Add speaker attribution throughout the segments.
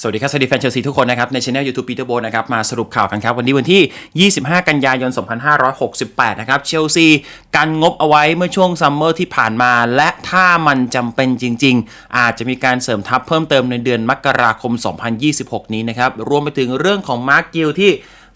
Speaker 1: สวัสดีครับ สวัสดีแฟนเชลซีทุกคนนะครับ ในช anel YouTube Peter b o นะครับ มาสรุปข่าวกันครับ วันนี้วันที่ 25 กันยายน 2568 นะครับ เชลซีกันงบเอาไว้เมื่อช่วงซัมเมอร์ที่ผ่านมา และถ้ามันจำเป็นจริง ๆ อาจจะมีการเสริมทัพเพิ่มเติมในเดือนมกราคม 2026 นี้นะครับ รวมไปถึงเรื่องของมาร์กกิลที่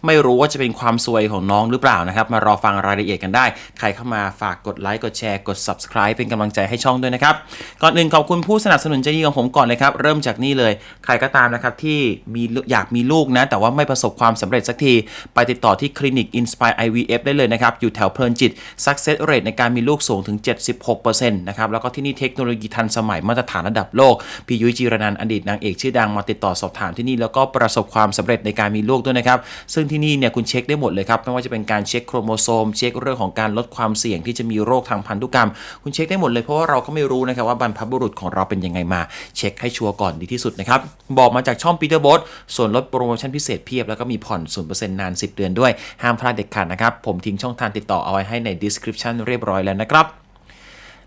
Speaker 1: ไม่รู้ว่าจะเป็นความซวยของน้องหรือเปล่านะครับ มารอฟังรายละเอียดกันได้ ใครเข้ามาฝากกดไลค์กดแชร์กด subscribe เป็นกำลังใจให้ช่องด้วยนะครับ ก่อนอื่นขอบคุณผู้สนับสนุนใจดีของผมก่อนเลยครับ เริ่มจากนี่เลย ใครก็ตามนะครับที่มีอยากมีลูกนะ แต่ว่าไม่ประสบความสำเร็จสักที ไปติดต่อที่คลินิก Inspire IVF ได้เลยนะครับ อยู่แถวเพลินจิต success rate ในการมีลูกสูงถึง 76%นะครับแล้วก็ที่นี่เทคโนโลยีทันสมัยมาตรฐานระดับโลกพี่ยุ้ยจีรนันอดีตนางเอกชื่อดังมาติดต่อสอบถามที่นี่แล้วก็ประสบความสำเร็จในการมีลูกด้วยนะครับซึ่งที่นี่เนี่ยคุณเช็คได้หมดเลยครับไม่ว่าจะเป็นการเช็คโครโมโซม เช็คเรื่องของการลดความเสี่ยงที่จะมีโรคทางพันธุกรรม คุณเช็คได้หมดเลยเพราะว่าเราก็ไม่รู้นะครับว่าบรรพบุรุษของเราเป็นยังไงมา เช็คให้ชัวร์ก่อนดีที่สุดนะครับบอกมาจากช่องปีเตอร์บอสส่วนลดโปรโมชั่นพิเศษเพียบแล้วก็มีผ่อน0%นาน 10 เดือนด้วยห้ามพลาดเด็ดขาดนะครับผมทิ้งช่องทางติดต่อเอาไว้ให้ใน description เรียบร้อยแล้วนะครับ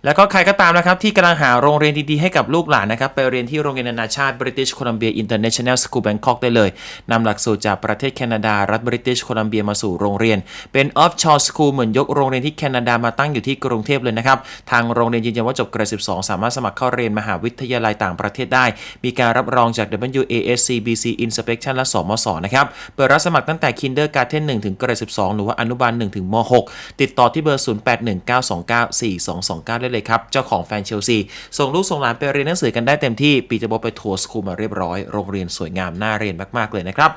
Speaker 1: แล้วก็ใครก็ตามนะครับ ที่กำลังหาโรงเรียนดีๆให้กับลูกหลานนะครับ ไปเรียนที่โรงเรียนนานาชาติ British Columbia International School Bangkok ได้เลยนำหลักสูตรจากประเทศแคนาดา รัฐ British Columbia มาสู่โรงเรียน เป็น offshore school เหมือนยกโรงเรียนที่แคนาดามาตั้งอยู่ที่กรุงเทพเลยนะครับ ทางโรงเรียนยืนยันว่าจบเกรด12 สามารถสมัครเข้าเรียนมหาวิทยาลัยต่างประเทศได้ มีการรับรองจาก WASC BC Inspection และสมศนะครับเปิดรับสมัครตั้งแต่ Kindergarten 1ถึงเกรด12 หรือว่าอนุบาล1ถึงม .6 ติดต่อที่เบอร์ 0819294229ได้เลยครับ เจ้าของแฟนเชลซี ส่งลูกส่งหลานไปเรียนหนังสือกันได้เต็มที่ ปีจะบอกไปทัวร์สคูลมาเรียบร้อย โรงเรียนสวยงามน่าเรียนมาก ๆ เลยนะครับ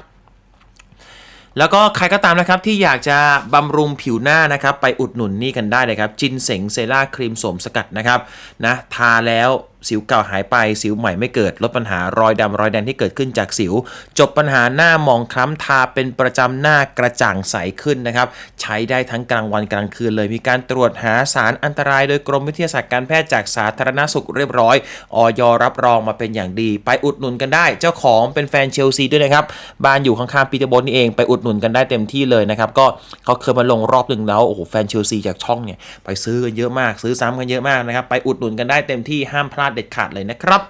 Speaker 1: แล้วก็ใครก็ตามนะครับที่อยากจะบำรุงผิวหน้านะครับไปอุดหนุนนี่กันได้เลยครับจินเสงเซราครีมสมสกัดนะครับนะทาแล้ว สิวเก่าหายไปสิวใหม่ไม่เกิดลดปัญหารอยดำรอยแดงที่เกิดขึ้นจากสิว จบปัญหาหน้ามองคล้ำทาเป็นประจำหน้ากระจ่างใสขึ้นนะครับ ใช้ได้ทั้งกลางวันกลางคืนเลย มีการตรวจหาสารอันตราย โดยกรมวิทยาศาสตร์การแพทย์จากสาธารณสุขเรียบร้อยออยรับรองมาเป็นอย่างดี ไปอุดหนุนกันได้ เจ้าของเป็นแฟนเชลซีด้วยนะครับบ้านอยู่ข้างๆปีเตอร์บอนนี่เองไปอุดหนุนกันได้เต็มที่เลยนะครับก็เขาเคยมาลงรอบหนึ่งแล้วโอ้โหแฟนเชลซีจากช่องเนี่ยไปซื้อกันเยอะมากซื้อซ้ำกันเยอะมากนะครับไปอุดหนุนกันได้เต็มที่ห้ามพลาดเด็ดขาดเลยนะครับ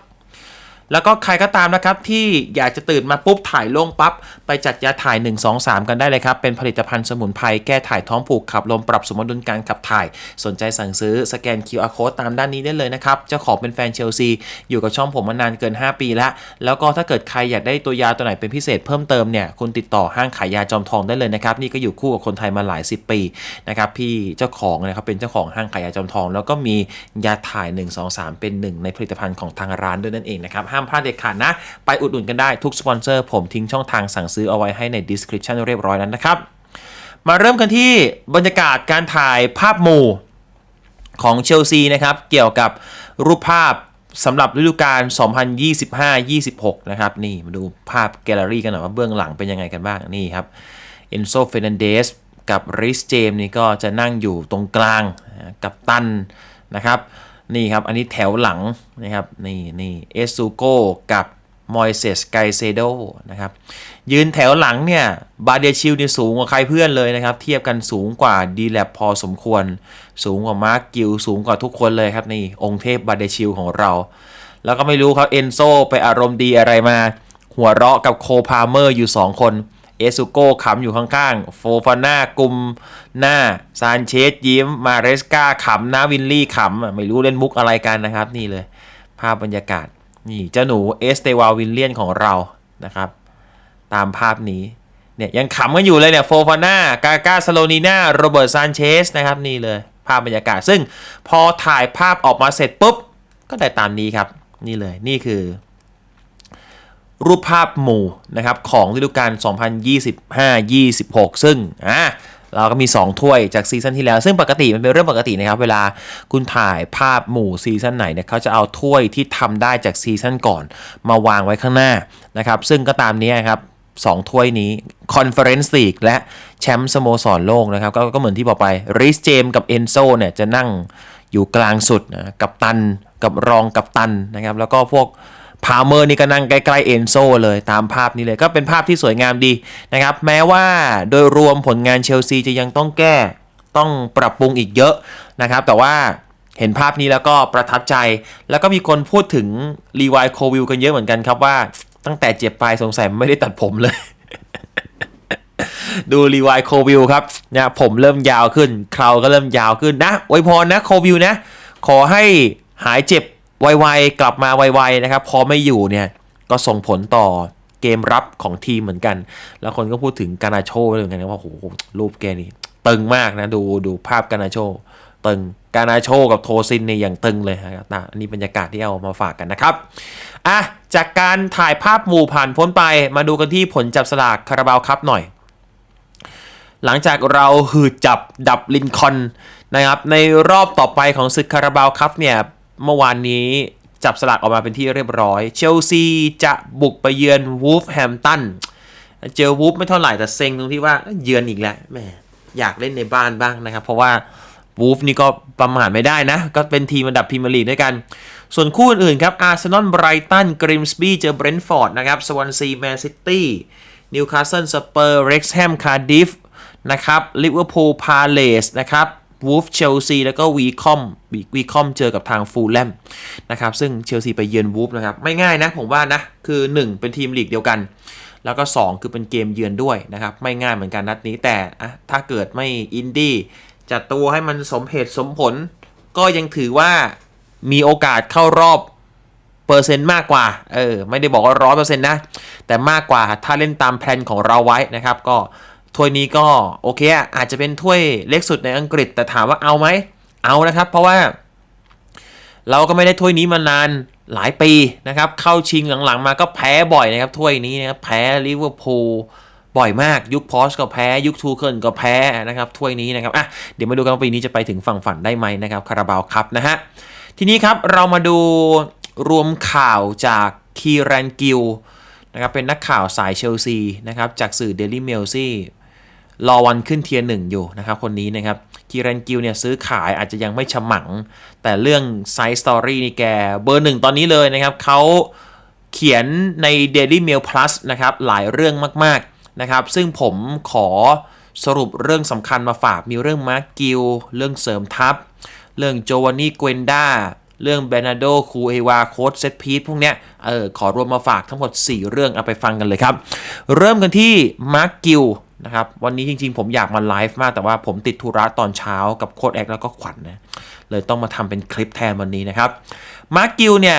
Speaker 1: แล้วก็ใครก็ตามนะครับที่อยากจะตื่นมาปุ๊บถ่ายลงปั๊บไปจัดยาถ่าย 1 2 3 กันได้เลยครับ เป็นผลิตภัณฑ์สมุนไพรแก้ถ่ายท้องผูกขับลมปรับสมดุลการขับถ่าย สนใจสั่งซื้อสแกน QR code ตามด้านนี้ได้เลยนะครับเจ้าของเป็นแฟนเชลซีอยู่กับช่องผมมานานเกิน 5 ปีแล้ว แล้วก็ถ้าเกิดใครอยากได้ตัวยาตัวไหนเป็นพิเศษเพิ่มเติมเนี่ยคุณติดต่อห้างขายยาจอมทองได้เลยนะครับนี่ก็อยู่คู่กับคนไทยมาหลาย 10 ปีนะครับพี่เจ้าของนะครับเป็นเจ้าของห้างขายยาจอมทอง แล้วก็มียาถ่าย 1 2 3 เป็นหนึ่งในผลิตภัณฑ์ของทางร้านด้วยนั่นเองนะครับห้ามพลาดเด็ดขาดนะ ไปอุดหนุนกันได้ทุกสปอนเซอร์ผมทิ้งช่องทางสั่งซื้อเอาไว้ให้ใน description เรียบร้อยแล้วนะครับ มาเริ่มกันที่บรรยากาศการถ่ายภาพหมู่ของเชลซีนะครับ เกี่ยวกับรูปภาพสำหรับฤดูกาล 2025-26 นะครับ นี่มาดูภาพแกลเลอรี่กันหน่อยว่าเบื้องหลังเป็นยังไงกันบ้าง นี่ครับเอนโซเฟนันเดสกับริสเจมนี่ก็จะนั่งอยู่ตรงกลางกับตันนะครับ นี่ครับ อันนี้แถวหลังนะครับ นี่นี่เอซูโกกับมอยเซสไกเซโดนะครับ ยืนแถวหลังเนี่ย บาเดียชิลเนี่ยสูงกว่าใครเพื่อนเลยนะครับ เทียบกันสูงกว่าดีแลบพอสมควร สูงกว่ามาร์กกิลสูงกว่าทุกคนเลยครับ นี่องค์เทพบาเดียชิลของเรา แล้วก็ไม่รู้ครับเอนโซไปอารมณ์ดีอะไรมา หัวเราะกับโคพาเมอร์อยู่ 2 คน เอซุโก้ขำอยู่ข้างๆ โฟฟาน่ากุมหน้า ซานเชสยิ้ม มาเรสกาขำนะวินลี่ขำ ไม่รู้เล่นมุกอะไรกันนะครับ นี่เลย ภาพบรรยากาศ นี่เจ้าหนูเอสเตวาวินเลียนของเรานะครับ ตามภาพนี้ เนี่ยยังขำกันอยู่เลยเนี่ย โฟฟาน่ากากาสโลนีนาโรเบิร์ตซานเชสนะครับ นี่เลย ภาพบรรยากาศ ซึ่งพอถ่ายภาพออกมาเสร็จปุ๊บ ก็ได้ตามนี้ครับ นี่เลย นี่คือ รูปภาพหมู่นะครับของฤดูกาล 2025-26 ซึ่งอะเราก็มี 2 ถ้วยจากซีซั่นที่แล้ว ซึ่งปกติมันเป็นเรื่องปกตินะครับ เวลาคุณถ่ายภาพหมู่ซีซั่นไหนเนี่ยเขาจะเอาถ้วยที่ทำได้จากซีซั่นก่อนมาวางไว้ข้างหน้านะครับ ซึ่งก็ตามนี้ครับ2ถ้วยนี้ Conference League และแชมป์สโมสรโลกนะครับกก็เหมือนที่บอกไปริสเจมกับเอนโซเนี่ยจะนั่งอยู่กลางสุดนะกับตันกับรองกับตันนะครับ แล้วก็พวก พาเมอร์นี่ก็นั่งใกล้ๆเอนโซเลยตามภาพนี้เลยก็เป็นภาพที่สวยงามดีนะครับ แม้ว่าโดยรวมผลงานเชลซีจะยังต้องแก้ต้องปรับปรุงอีกเยอะนะครับ แต่ว่าเห็นภาพนี้แล้วก็ประทับใจ แล้วก็มีคนพูดถึงรีวายโควิลกันเยอะเหมือนกันครับว่าตั้งแต่เจ็บไปสงสัยไม่ได้ตัดผมเลย ดูรีวายโควิลครับนะผมเริ่มยาวขึ้น เคราก็เริ่มยาวขึ้นนะอวยพรนะโควิลนะ ขอให้หายเจ็บ ไวๆกลับมาไวๆนะครับ พอไม่อยู่เนี่ยก็ส่งผลต่อเกมรับของทีมเหมือนกัน แล้วคนก็พูดถึงกานาโชเหมือนกันนะว่าโหรูปแกนี่ตึงมากนะ ดูดูภาพกานาโชตึงกานาโชกับโทซินเนี่ยอย่างตึงเลยครับนะอันนี้บรรยากาศที่เอามาฝากกันนะครับอะจากการถ่ายภาพหมู่ผ่านพ้นไปมาดูกันที่ผลจับสลากคาราบาวครับหน่อย หลังจากเราหืดจับดับลินคอนนะครับในรอบต่อไปของศึกคาราบาวครับเนี่ย เมื่อวานนี้จับสลากออกมาเป็นที่เรียบร้อย เชลซีจะบุกไปเยือนวูฟแฮมตันเจอวูฟไม่เท่าไหร่แต่เซ็งตรงที่ว่าเยือนอีกแล้วแหมอยากเล่นในบ้านบ้างนะครับ เพราะว่าวูฟนี่ก็ประมาทไม่ได้นะ ก็เป็นทีมอันดับพรีเมียร์ลีกด้วยกัน ส่วนคู่อื่นๆครับอาร์เซนอลไบรตันกริมสบีเจอเบรนท์ฟอร์ดนะครับสวอนซีแมนซิตี้นิวคาสเซิลสเปอร์เร็กซ์แฮมคาร์ดิฟนะครับลิเวอร์พูลพาเลสนะครับ วูฟเชลซีแล้วก็วีคอมวีคอมเจอกับทางฟูลแลมนะครับซึ่งเชลซีไปเยือนวูฟนะครับไม่ง่ายนะผมว่านะ คือ 1 เป็นทีมลีกเดียวกัน แล้วก็ 2 คือเป็นเกมเยือนด้วยนะครับ ไม่ง่ายเหมือนกันนัดนี้แต่อะถ้าเกิดไม่อินดี้จัดตัวให้มันสมเหตุสมผล ก็ยังถือว่ามีโอกาสเข้ารอบเปอร์เซ็นต์มากกว่า เออ ไม่ได้บอกว่าร้อยเปอร์เซ็นต์นะ แต่มากกว่าถ้าเล่นตามแผนของเราไว้นะครับ ก็ ถ้วยนี้ก็โอเคอาจจะเป็นถ้วยเล็กสุดในอังกฤษ แต่ถามว่าเอาไหมเอานะครับ เพราะว่า เราก็ไม่ได้ถ้วยนี้มานานหลายปีนะครับ เข้าชิงหลังๆ มาก็แพ้บ่อยนะครับถ้วยนี้นะครับแพ้ลิเวอร์พูลบ่อยมากยุคพอชก็แพ้ ยุคทูเคิลก็แพ้นะครับถ้วยนี้นะครับอะเดี๋ยวมาดูกันว่าปีนี้จะไปถึงฝั่งฝันได้ไหมนะครับคาราบาวครับนะฮะทีนี้ครับเรามาดูรวมข่าวจากคีรันกิลนะครับเป็นนักข่าวสายเชลซีนะครับจากสื่อ Daily Mail ซี่ รอวันขึ้นเทียร์หนึ่งอยู่นะครับคนนี้นะครับคีรันกิลเนี่ยซื้อขายอาจจะยังไม่ฉมัง แต่เรื่องไซส์สตอรี่นี่แกเบอร์หนึ่งตอนนี้เลยนะครับเขาเขียนใน Daily Mail Plus นะครับหลายเรื่องมากๆนะครับซึ่งผมขอสรุปเรื่องสำคัญมาฝากมีเรื่องมาร์กิลเรื่องเสริมทัพ เรื่องโจวานนี่เกวนด้าเรื่องเบนาโดคูเอวาโค้ดเซตพีทพวกเนี้ยเออขอรวมมาฝากทั้งหมด 4 เรื่องเอาไปฟังกันเลยครับ เริ่มกันที่มาร์กกิล นะครับวันนี้จริงๆ ผมอยากมาไลฟ์มากแต่ว่าผมติดธุระตอนเช้ากับโค้ดแอคแล้วก็ขวัญนนะเลยต้องมาทำเป็นคลิปแทนวันนี้นะครับมาร์กกิลเนี่ย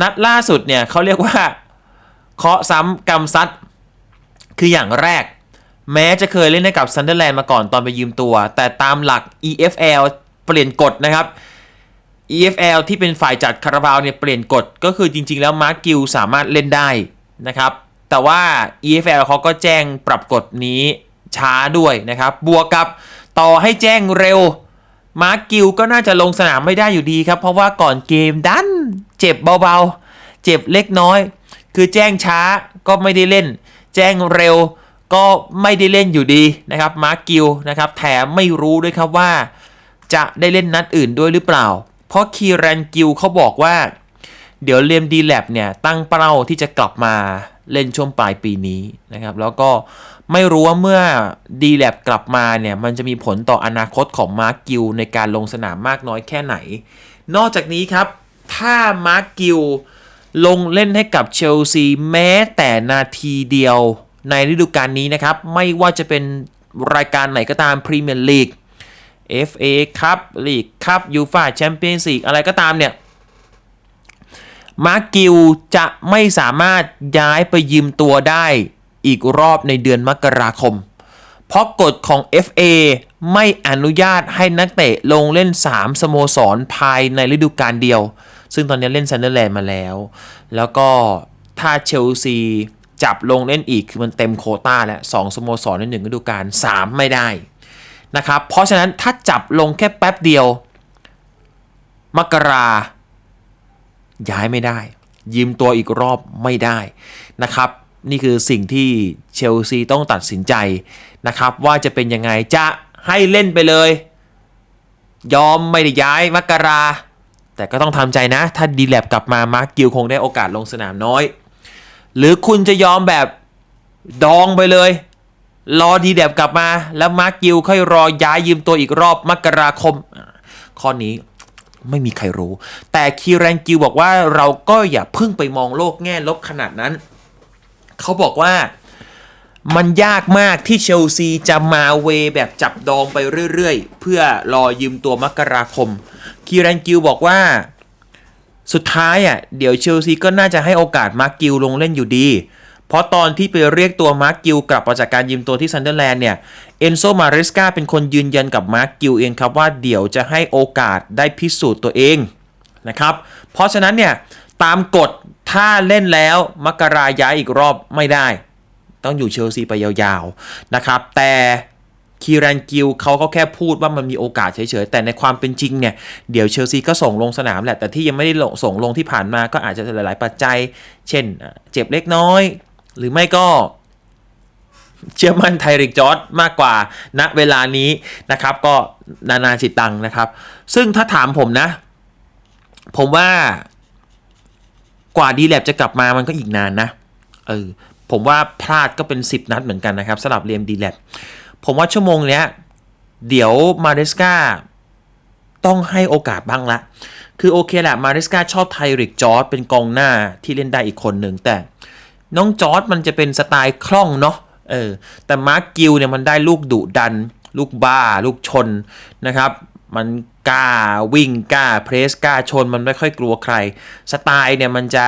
Speaker 1: นัดล่าสุดเนี่ยเขาเรียกว่าเคาะซ้ำกำซัดคืออย่างแรก แม้จะเคยเล่นให้กับซันเดอร์แลนด์มาก่อนตอนไปยืมตัว แต่ตามหลัก EFL เปลี่ยนกฎนะครับ EFL ที่เป็นฝ่ายจัดคาราบาวเนี่ยเปลี่ยนกฎก็คือจริง ๆ แล้วมาร์กิลสามารถเล่นได้นะครับ แต่ว่า EFL เขาก็แจ้งปรับกฎนี้ช้าด้วยนะครับ บวกกับต่อให้แจ้งเร็ว มาร์กิลก็น่าจะลงสนามไม่ได้อยู่ดีครับ เพราะว่าก่อนเกมดันเจ็บเบาๆ เจ็บเล็กน้อย คือแจ้งช้าก็ไม่ได้เล่น แจ้งเร็วก็ไม่ได้เล่นอยู่ดีนะครับ มาร์กิลนะครับ แถมไม่รู้ด้วยครับว่า จะได้เล่นนัดอื่นด้วยหรือเปล่า เพราะคีรันกิลเขาบอกว่า เดี๋ยวเลียมดีแลบเนี่ยตั้งเป้าที่จะกลับมาเล่นช่วงปลายปีนี้นะครับ แล้วก็ไม่รู้ว่าเมื่อดีแลบกลับมาเนี่ยมันจะมีผลต่ออนาคตของมาร์กิลในการลงสนามมากน้อยแค่ไหน นอกจากนี้ครับ ถ้ามาร์กิลลงเล่นให้กับเชลซีแม้แต่นาทีเดียวในฤดูกาลนี้นะครับ ไม่ว่าจะเป็นรายการไหนก็ตามพรีเมียร์ลีก FA ครับลีกครับยูฟาแชมเปี้ยนส์ลีกอะไรก็ตามเนี่ย มาร์กิลจะไม่สามารถย้ายไปยืมตัวได้อีกรอบในเดือนมกราคม เพราะกฎของ FA ไม่อนุญาตให้นักเตะลงเล่น 3 สโมสรภายในฤดูกาลเดียว ซึ่งตอนนี้เล่นซันเดอร์แลนด์มาแล้ว แล้วก็ถ้าเชลซีจับลงเล่นอีกคือมันเต็มโคต้าแล้วสองสโมสรในหนึ่งฤดูกาล3 ไม่ได้นะครับ เพราะฉะนั้นถ้าจับลงแค่แป๊บเดียว มกรา ย้ายไม่ได้ ยืมตัวอีกรอบไม่ได้นะครับ นี่คือสิ่งที่เชลซีต้องตัดสินใจนะครับ ว่าจะเป็นยังไงจะให้เล่นไปเลย ยอมไม่ได้ย้ายมกรา แต่ก็ต้องทำใจนะ ถ้าดีแลบกลับมามาร์กกิลคงได้โอกาสลงสนามน้อย หรือคุณจะยอมแบบดองไปเลย รอดีแดบกลับมา แล้วมาร์กิลค่อยรอย้ายยืมตัวอีกรอบมกราคม ข้อนี้ ไม่มีใครรู้ แต่คีแรนกิลบอกว่าเราก็อย่าเพิ่งไปมองโลกแง่ลบขนาดนั้น เขาบอกว่ามันยากมากที่เชลซีจะมาเวแบบจับดองไปเรื่อยๆ เพื่อรอยืมตัวมกราคม คีรันกิลบอกว่า สุดท้ายอะเดี๋ยวเชลซีก็น่าจะให้โอกาสมาร์กกิลลงเล่นอยู่ดี ราะตอนที่ไปเรียกตัวมาร์กกิลกลับมาจากการยืมตัวที่ซันเดอร์แลนด์เนี่ยเอนโซมาเรสกาเป็นคนยืนยันกับมาร์กกิลเองครับว่าเดี๋ยวจะให้โอกาสได้พิสูจน์ตัวเองนะครับเพราะฉะนั้นเนี่ยตามกฎถ้าเล่นแล้วมกราย้ายอีกรอบไม่ได้ ต้องอยู่เชลซีไปยาวๆนะครับแต่คีรันกิลเขาก็แค่พูดว่ามันมีโอกาสเฉยๆ แต่ในความเป็นจริงเนี่ย เดี๋ยวเชลซีก็ส่งลงสนามแหละ แต่ที่ยังไม่ได้ส่งลงที่ผ่านมาก็อาจจะหลายๆปัจจัย เช่น เจ็บเล็กน้อย หรือไม่ก็เชื่อมั่นไทริกจอร์ดมากกว่าณเวลานี้นะครับ ก็นานาจิตตังนะครับ ซึ่งถ้าถามผมนะ ผมว่ากว่าดีแลบจะกลับมามันก็อีกนานนะเออผมว่าพลาดก็เป็น 10 นัดเหมือนกันนะครับสำหรับเรียมดีแลบผมว่าชั่วโมงเนี้ย เดี๋ยวมาเรสกาต้องให้โอกาสบ้างละ คือโอเคแหละมาเรสกาชอบไทริกจอร์ดเป็นกองหน้าที่เล่นได้อีกคนหนึ่งแต่ น้องจอร์ดมันจะเป็นสไตล์คล่องเนาะเออแต่มาร์กกิลเนี่ยมันได้ลูกดุดัน ลูกบ้า ลูกชนนะครับ มันกล้าวิ่งกล้าเพรสกล้าชนมันไม่ค่อยกลัวใคร สไตล์เนี่ยมันจะ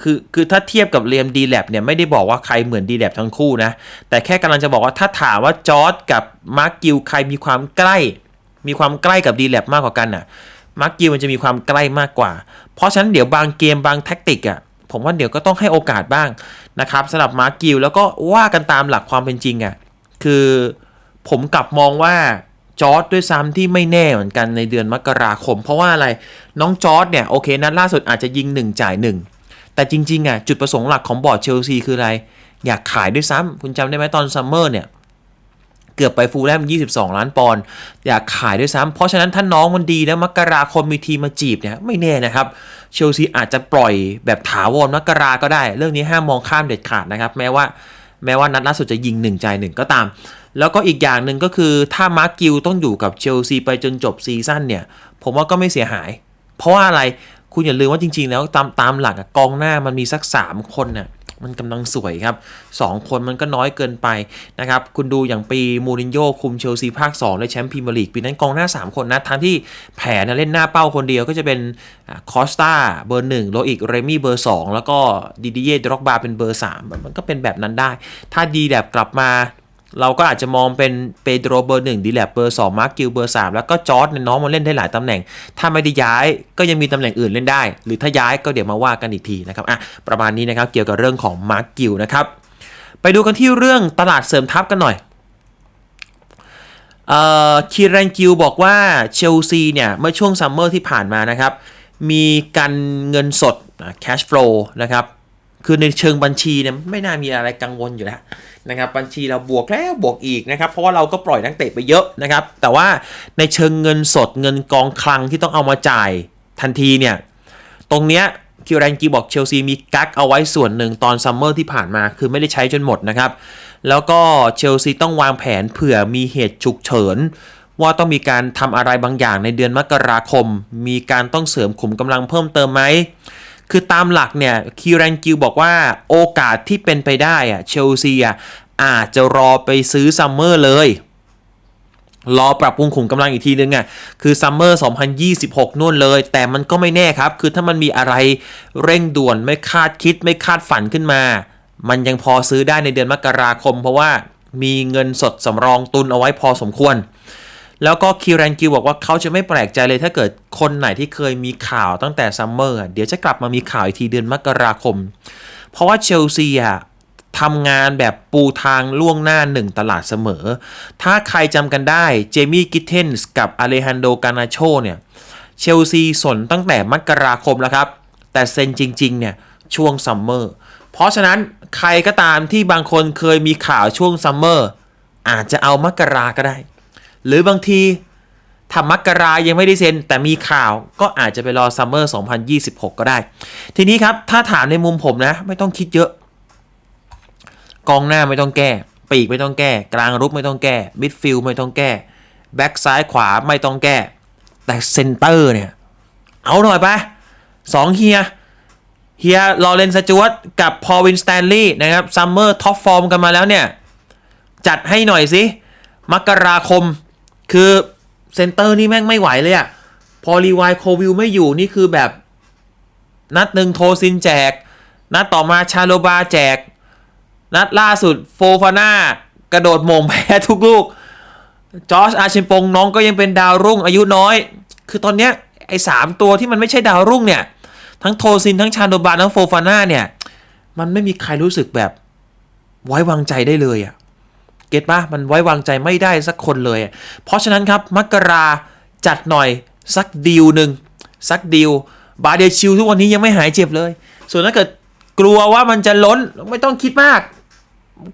Speaker 1: คือคือถ้าเทียบกับเรียมดีแลบเนี่ยไม่ได้บอกว่าใครเหมือนดีแลบทั้งคู่นะ แต่แค่กำลังจะบอกว่าถ้าถามว่าจอร์ดกับมาร์กกิลใครมีความใกล้ มีความใกล้กับดีแลบมากกว่ากันน่ะมาร์กกิลมันจะมีความใกล้มากกว่า เพราะฉะนั้นเดี๋ยวบางเกมบางแท็กติกอะ ผมว่าเดี๋ยวก็ต้องให้โอกาสบ้างนะครับสำหรับมาร์กิลแล้วก็ว่ากันตามหลักความเป็นจริงอะคือผมกลับมองว่าจอร์ดด้วยซ้ำที่ไม่แน่เหมือนกันในเดือนมกราคม เพราะว่าอะไรน้องจอร์ดเนี่ยโอเคนัดล่าสุดอาจจะยิง 1 จ่าย 1 แต่จริงๆอะจุดประสงค์หลักของบอร์ดเชลซีคืออะไร อยากขายด้วยซ้ำคุณจำได้ไหมตอนซัมเมอร์เนี่ยเกือบไปฟูลแลม22 ล้านปอนด์อยากขายด้วยซ้ำเพราะฉะนั้นถ้าน้องมันดีแล้วมกราคมมีทีมมาจีบเนี่ยไม่แน่นะครับ เชลซีอาจจะปล่อยแบบถาวรมกราก็ได้ เรื่องนี้ห้ามมองข้ามเด็ดขาดนะครับ แม้ว่าแม้ว่านัดล่าสุดจะยิง1จ่าย1ก็ตาม แล้วก็อีกอย่างหนึ่งก็คือถ้ามาร์กิลต้องอยู่กับเชลซีไปจนจบซีซั่นเนี่ย ผมว่าก็ไม่เสียหาย เพราะว่าอะไรคุณอย่าลืมว่าจริง ๆ แล้วตามตามหลักกองหน้ามันมีสัก 3 คนน่ะ มันกำลังสวยครับ 2 คนมันก็น้อยเกินไปนะครับ คุณดูอย่างปีมูรินโญ่คุมเชลซีภาค2และแชมป์พรีเมียร์ลีกปีนั้นกองหน้า 3 คนนะทั้งที่แผนเล่นหน้าเป้าคนเดียวก็จะเป็นคอสตาเบอร์หนึ่งโลอิกเรมี่เบอร์ 2 แล้วก็ดิดิเย่ดร็อกบาเป็นเบอร์ 3 มันก็เป็นแบบนั้นได้ ถ้าดีแบบกลับมา เราก็อาจจะมองเป็นเปโดรเบอร์หนึ่งดีแลบเบอร์สองมาร์กิลเบอร์สามแล้วก็จอร์ดเนี่ยน้องมาเล่นได้หลายตำแหน่ง ถ้าไม่ได้ย้ายก็ยังมีตำแหน่งอื่นเล่นได้ หรือถ้าย้ายก็เดี๋ยวมาว่ากันอีกทีนะครับอะประมาณนี้นะครับเกี่ยวกับเรื่องของมาร์กิลนะครับไปดูกันที่เรื่องตลาดเสริมทัพกันหน่อยเอ่อคีรันกิลบอกว่าเชลซีเนี่ยเมื่อช่วงซัมเมอร์ที่ผ่านมานะครับมีการเงินสด cash flow นะครับ คือในเชิงบัญชีเนี่ยไม่น่ามีอะไรกังวลอยู่แล้วนะครับบัญชีเราบวกแล้วบวกอีกนะครับเพราะว่าเราก็ปล่อยนักเตะไปเยอะนะครับแต่ว่าในเชิงเงินสดเงินกองคลังที่ต้องเอามาจ่ายทันทีเนี่ยตรงเนี้ยคิวแรงกีบอกเชลซีมีกักเอาไว้ส่วนหนึ่งตอนซัมเมอร์ที่ผ่านมาคือไม่ได้ใช้จนหมดนะครับ แล้วก็เชลซีต้องวางแผนเผื่อมีเหตุฉุกเฉิน ว่าต้องมีการทำอะไรบางอย่างในเดือนมกราคม มีการต้องเสริมขุมกำลังเพิ่มเติมไหม คือตามหลักเนี่ยคีรันกิลบอกว่าโอกาสที่เป็นไปได้อะเชลซีอะอาจจะรอไปซื้อซัมเมอร์เลย รอปรับปรุงขุมกำลังอีกทีนึงอะคือซัมเมอร์ 2026 นู่นเลย แต่มันก็ไม่แน่ครับ คือถ้ามันมีอะไรเร่งด่วนไม่คาดคิดไม่คาดฝันขึ้นมา มันยังพอซื้อได้ในเดือนมกราคม เพราะว่ามีเงินสดสำรองตุนเอาไว้พอสมควร แล้วก็คิวแรนกิลบอกว่าเขาจะไม่แปลกใจเลยถ้าเกิดคนไหนที่เคยมีข่าวตั้งแต่ซัมเมอร์เดี๋ยวจะกลับมามีข่าวอีกทีเดือนมกราคม เพราะว่าเชลซีอะทำงานแบบปูทางล่วงหน้าหนึ่งตลาดเสมอ ถ้าใครจำกันได้เจมี่กิทเทนส์กับอเลฮันโดกานาโชเนี่ยเชลซีสนตั้งแต่มกราคมแล้วครับ แต่เซ็นจริง ๆ เนี่ยช่วงซัมเมอร์เพราะฉะนั้นใครก็ตามที่บางคนเคยมีข่าวช่วงซัมเมอร์อาจจะเอามกราก็ได้ หรือบางทีถ้ามักกรายังไม่ได้เซ็น แต่มีข่าวก็อาจจะไปรอซัมเมอร์ 2026 ก็ได้ ทีนี้ครับ ถ้าถามในมุมผมนะ ไม่ต้องคิดเยอะ กองหน้าไม่ต้องแก้ ปีกไม่ต้องแก้ กลางรุกไม่ต้องแก้มิดฟิลด์ไม่ต้องแก้ แบ็กซ้ายขวาไม่ต้องแก้ แต่เซนเตอร์เนี่ย เอาหน่อยไปสองเฮียเฮียลอเรนสจวตกับพอวินสแตนลีย์นะครับซัมเมอร์ท็อปฟอร์มกันมาแล้วเนี่ย จัดให้หน่อยสิมกราคม คือเซนเตอร์นี่แม่งไม่ไหวเลยอะพอรีไวายโควิลไม่อยู่นี่คือแบบ นัดหนึ่งโทซินแจก นัดต่อมาชาโลบาแจก นัดล่าสุดโฟฟาน่ากระโดดมงแพ้ทุกลูก จอร์จอาชิมปงน้องก็ยังเป็นดาวรุ่งอายุน้อย คือตอนเนี้ยไอ้สามตัวที่มันไม่ใช่ดาวรุ่งเนี่ย ทั้งโทซินทั้งชาโดบาทั้งโฟฟาน่าเนี่ย มันไม่มีใครรู้สึกแบบไว้วางใจได้เลยอะ เก็ตปะมันไว้วางใจไม่ได้สักคนเลย เพราะฉะนั้นครับมกราจัดหน่อยสักดีลหนึ่งสักดีลบาเดชิลทุกวันนี้ยังไม่หายเจ็บเลย ส่วนถ้าเกิดกลัวว่ามันจะล้นไม่ต้องคิดมาก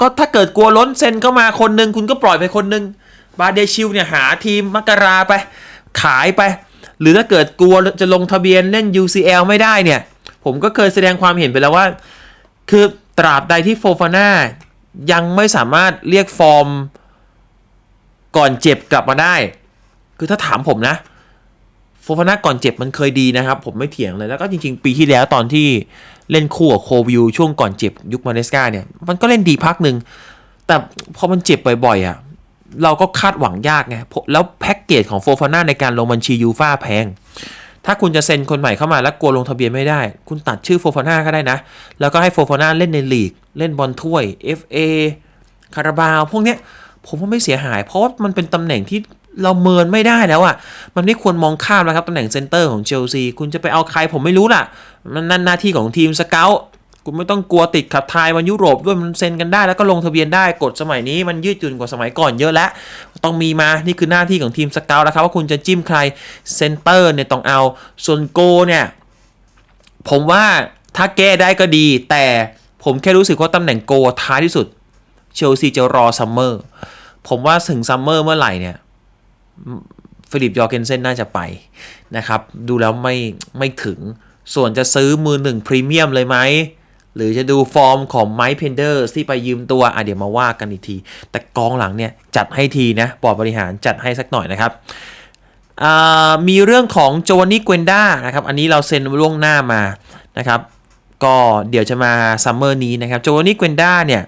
Speaker 1: ก็ถ้าเกิดกลัวล้นเซนเข้ามาคนหนึ่งคุณก็ปล่อยไปคนหนึ่งบาเดชิลเนี่ยหาทีมมกราไป ขายไป หรือถ้าเกิดกลัวจะลงทะเบียนเล่น UCL ไม่ได้เนี่ย ผมก็เคยแสดงความเห็นไปแล้วว่า คือตราบใดที่โฟฟาน่า ยังไม่สามารถเรียกฟอร์ม ก่อนเจ็บกลับมาได้ คือถ้าถามผมนะโฟฟาน่าก่อนเจ็บมันเคยดีนะครับ ผมไม่เถียงเลย แล้วก็จริง ๆ ปีที่แล้วตอนที่เล่นคู่กับโควิลช่วงก่อนเจ็บยุคมาเนสกาเนี่ย มันก็เล่นดีพักหนึ่ง แต่พอมันเจ็บบ่อยๆอะเราก็คาดหวังยากไง แล้วแพ็กเกจของโฟฟาน่าในการลงบัญชียูฟาแพง ถ้าคุณจะเซ็นคนใหม่เข้ามาแล้วกลัวลงทะเบียนไม่ได้ คุณตัดชื่อโฟฟาน่าก็ได้นะ แล้วก็ให้โฟฟาน่าเล่นในลีก เล่นบอลถ้วย FA คาราบาวพวกเนี้ยผมว่าไม่เสียหาย เพราะว่ามันเป็นตำแหน่งที่เราเมินไม่ได้แล้วอะ่ะ มันไม่ควรมองข้ามแล้วครับตำแหน่งเซนเตอร์ของเชลซีคุณจะไปเอาใครผมไม่รู้ล่ะ มันนั่นหน้าที่ของทีมสเกลคุณไม่ต้องกลัวติดขับทายวันยุโรปด้วยมันเซ็นกันได้แล้วก็ลงทะเบียนได้กฎสมัยนี้มันยืดหยุ่นกว่าสมัยก่อนเยอะแล้ว ต้องมีมานี่คือหน้าที่ของทีมสเกลแล้วครับว่าคุณจะจิ้มใครเซนเตอร์เนี่ยต้องเอาส่วนโกเนี่ยผมว่าถ้าแก้ได้ก็ดีแต่ ผมแค่รู้สึกว่าตำแหน่งโกท้ายที่สุด เชลซีจะรอซัมเมอร์ ผมว่าถึงซัมเมอร์เมื่อไหร่เนี่ยฟิลิปยอร์เกนเซนน่าจะไปนะครับ ดูแล้วไม่ไม่ถึง ส่วนจะซื้อมือหนึ่งพรีเมียมเลยไหม หรือจะดูฟอร์มของไมค์เพนเดอร์ที่ไปยืมตัวอะเดี๋ยวมาว่ากันอีกที แต่กองหลังเนี่ยจัดให้ทีนะบอร์ดบริหารจัดให้สักหน่อยนะครับมีเรื่องของโจวานนี่เกวนด้านะครับ อันนี้เราเซ็นล่วงหน้ามานะครับ ก็เดี๋ยวจะมาซัมเมอร์นี้นะครับโจวานี่เกวนด้าเนี่ย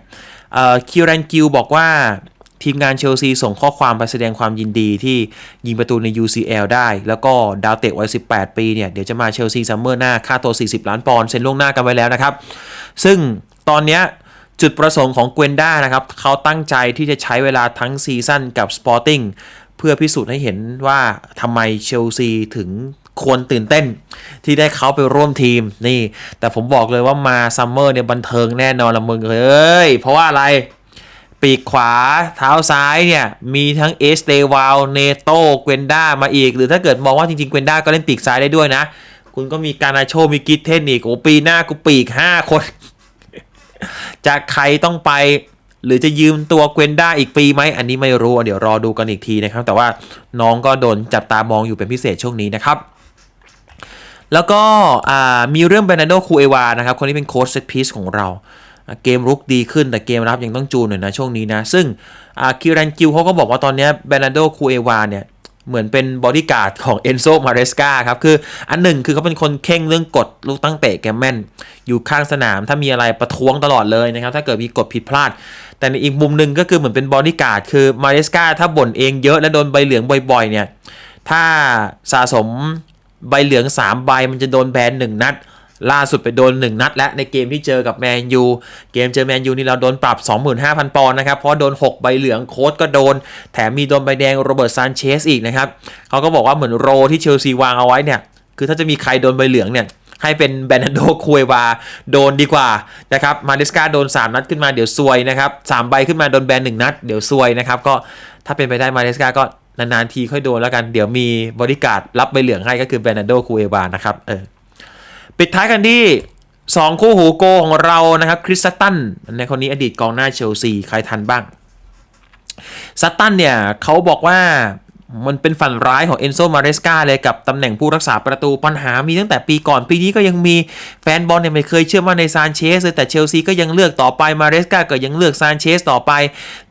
Speaker 1: คิวรันกิวบอกว่าทีมงานเชลซีส่งข้อความไปแสดงความยินดีที่ยิงประตูใน UCL ได้ แล้วก็ดาวเตะวัย 18 ปีเนี่ย เดี๋ยวจะมาเชลซีซัมเมอร์หน้า ค่าตัว 40 ล้านปอนด์เซ็นล่วงหน้ากันไว้แล้วนะครับ ซึ่งตอนนี้จุดประสงค์ของเกวนด้านะครับ เขาตั้งใจที่จะใช้เวลาทั้งซีซั่นกับ Sporting เพื่อพิสูจน์ให้เห็นว่าทำไมเชลซีถึง ควรตื่นเต้นที่ได้เขาไปร่วมทีมนี่ แต่ผมบอกเลยว่ามาซัมเมอร์เนี่ยบันเทิงแน่นอนละมึงเอ้ย เพราะว่าอะไร ปีกขวาเท้าซ้ายเนี่ย มีทั้งเอสเตวาลเนโตเกวนด้ามาอีก หรือถ้าเกิดมองว่าจริงๆเกวนด้าก็เล่นปีกซ้ายได้ด้วยนะ คุณก็มีการาโชมีกิทเทนอีกโอ้ปีหน้ากูปีก 5 คน จากใครต้องไปหรือจะยืมตัวเกวนด้าอีกปีไหม อันนี้ไม่รู้ เดี๋ยวรอดูกันอีกทีนะครับ แต่ว่าน้องก็โดนจับตามองอยู่เป็นพิเศษช่วงนี้นะครับ แล้วก็มีเรื่องเบรนาโดคูเอวานะครับ คนนี้เป็นโค้ชเซตพีซของเรา เกมรุกดีขึ้นแต่เกมรับยังต้องจูนหน่อยนะช่วงนี้นะ ซึ่งคิรันกิวเขาก็บอกว่าตอนนี้เบรนาโดคูเอวาเนี่ยเหมือนเป็นบอดี้การ์ดของเอนโซมาเรสกาครับ คืออันหนึ่งคือเขาเป็นคนเข่งเรื่องกฎลูกตั้งเตะแกแม่นอยู่ข้างสนาม ถ้ามีอะไรประท้วงตลอดเลยนะครับ ถ้าเกิดมีกฎผิดพลาด แต่ในอีกมุมหนึ่งก็คือเหมือนเป็นบอดี้การ์ดคือมาเรสกาถ้าบ่นเองเยอะและโดนใบเหลืองบ่อยๆเนี่ย ถ้าสะสม ใบเหลือง 3 ใบมันจะโดนแบน1นัด ล่าสุดไปโดน 1 นัด และในเกมที่เจอกับแมนยูเกมเจอแมนยูนี่เราโดนปรับ 25,000 ปอนด์นะครับ เพราะโดน 6 ใบเหลืองโค้ดก็โดน แถมมีโดนใบแดงโรเบิร์ตซานเชสอีกนะครับเขาก็บอกว่าเหมือนโรที่เชลซีวางเอาไว้เนี่ยคือถ้าจะมีใครโดนใบเหลืองเนี่ยให้เป็นแบรนโดคุยวาโดนดีกว่านะครับมาดิสกาโดน 3 นัดขึ้นมาเดี๋ยวซวยนะครับ3ใบขึ้นมาโดนแบน1นัดเดี๋ยวซวยนะครับก็ถ้าเป็นไปได้มาดิสกาก็นานๆทีค่อยโดนแล้วกัน เดี๋ยวมีบริการรับใบเหลืองให้ก็คือแบรนโดคูเอวานะครับเออปิดท้ายกันที่ 2 คู่หูโกของเรานะครับคริสตันในคนนี้อดีตกองหน้าเชลซี ใครทันบ้างซัตตันเนี่ยเขาบอกว่า มันเป็นฝันร้ายของเอนโซมาเรสกาเลยกับตำแหน่งผู้รักษาประตูปัญหามีตั้งแต่ปีก่อนปีนี้ก็ยังมีแฟนบอลเนี่ยไม่เคยเชื่อมั่นในซานเชสเลยแต่เชลซีก็ยังเลือกต่อไปมาเรสกาก็ยังเลือกซานเชสต่อไป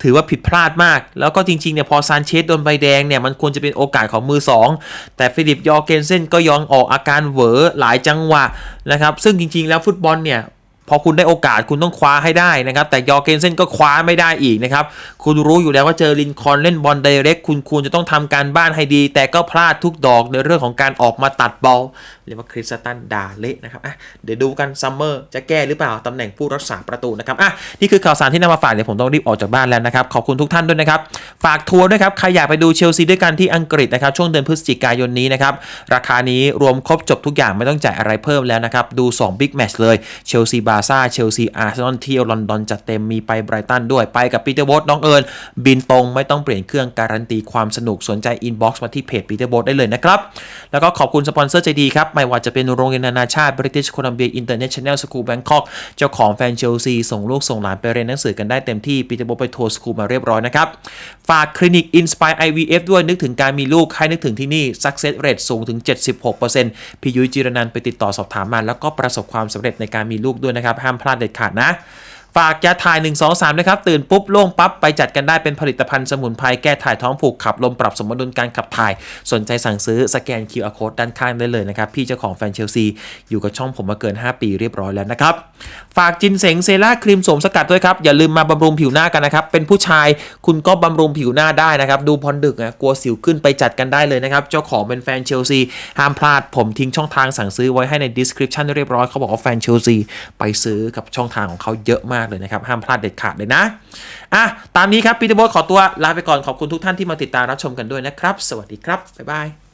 Speaker 1: ถือว่าผิดพลาดมาก แล้วก็จริงๆเนี่ยพอซานเชสโดนใบแดงเนี่ยมันควรจะเป็นโอกาสของมือ 2 แต่ฟิลิปยอร์เกนเซนก็ยองออกอาการเหวอหลายจังหวะนะครับซึ่งจริงๆแล้วฟุตบอลเนี่ย พอคุณได้โอกาสคุณต้องคว้าให้ได้นะครับ แต่ยอร์เกนเซนก็คว้าไม่ได้อีกนะครับ คุณรู้อยู่แล้วว่าเจอลินคอนเล่นบอลไดเรกคุณควรจะต้องทำการบ้านให้ดี แต่ก็พลาดทุกดอกในเรื่องของการออกมาตัดบอลเรียกว่าคริสตันดาเละนะครับอะเดี๋ยวดูกันซัมเมอร์จะแก้หรือเปล่าตำแหน่งผู้รักษาประตูนะครับอะนี่คือข่าวสารที่นำมาฝากเดี๋ยวผมต้องรีบออกจากบ้านแล้วนะครับขอบคุณทุกท่านด้วยนะครับฝากทัวร์ด้วยครับใครอยากไปดูเชลซีด้วยกันที่อังกฤษนะครับช่วงเดือนพฤศจิกายนนี้นะครับราคานี้รวมครบจบทุกอย่างไม่ต้องจ่ายอะไรเพิ่มแล้วนะครับดู2บิ๊กแมชเลยเชลซีบาาซ่าเชลซีอาร์เซนอลเที่ยวลอนดอนจัดเต็มมีไปไบรตันด้วยไปกับปีเตอร์โบสน้องเอิญบินตรงไม่ต้องเปลี่ยนเครื่องการันตีความสนุกสนใจอินบ็อกซ์มาที่เพจปีเตอร์โบสได้เลยนะครับ แล้วก็ขอบคุณสปอนเซอร์ใจดีครับ ไม่ว่าจะเป็นโรงเรียนนานาชาติ British Columbia International School Bangkok เจ้าของแฟนเชลซีส่งลูกส่งหลานไปเรียนหนังสือกันได้เต็มที่ปีเตอร์โบสไปทัวร์สคูลมาเรียบร้อยนะครับฝากคลินิก Inspire IVF ด้วยนึกถึงการมีลูกให้นึกถึงที่นี่ success rate สูงถึง 76%พี่ยุ้ยจิรนันไปติดต่อสอบถามมาแล้วก็ประสบความสำเร็จในการมีลูกด้วยนะครับห้ามพลาดเด็ดขาดนะ ฝากยาถ่าย 1 2 3นะครับตื่นปุ๊บโล่งปั๊บไปจัดกันได้เป็นผลิตภัณฑ์สมุนไพรแก้ถ่ายท้องผูกขับลมปรับสมดุลการขับถ่าย สนใจสั่งซื้อสแกน QR Code ด้านข้างได้เลยนะครับ พี่เจ้าของแฟนเชลซี อยู่กับช่องผมมาเกิน 5 ปีเรียบร้อยแล้วนะครับ ฝากจินเสงเซล่าครีมสมสกัดด้วยครับ อย่าลืมมาบำรุงผิวหน้ากันนะครับ เป็นผู้ชายคุณก็บำรุงผิวหน้าได้นะครับดูพรดึกนะกลัวสิวขึ้นไปจัดกันได้เลยนะครับเจ้าของเป็นแฟนเชลซีห้ามพลาดผมทิ้งช่องทางสั่งซื้อไว้ให้ใน description เรียบร้อยเขาบอกว่าแฟนเชลซีไปซื้อกับช่องทางของเขาเยอะมากเลยนะครับ ห้ามพลาดเด็ดขาดเลยนะ อะ ตามนี้ครับปีเตอร์โบขอตัวลาไปก่อนขอบคุณทุกท่านที่มาติดตามรับชมกันด้วยนะครับ สวัสดีครับ บ๊ายบาย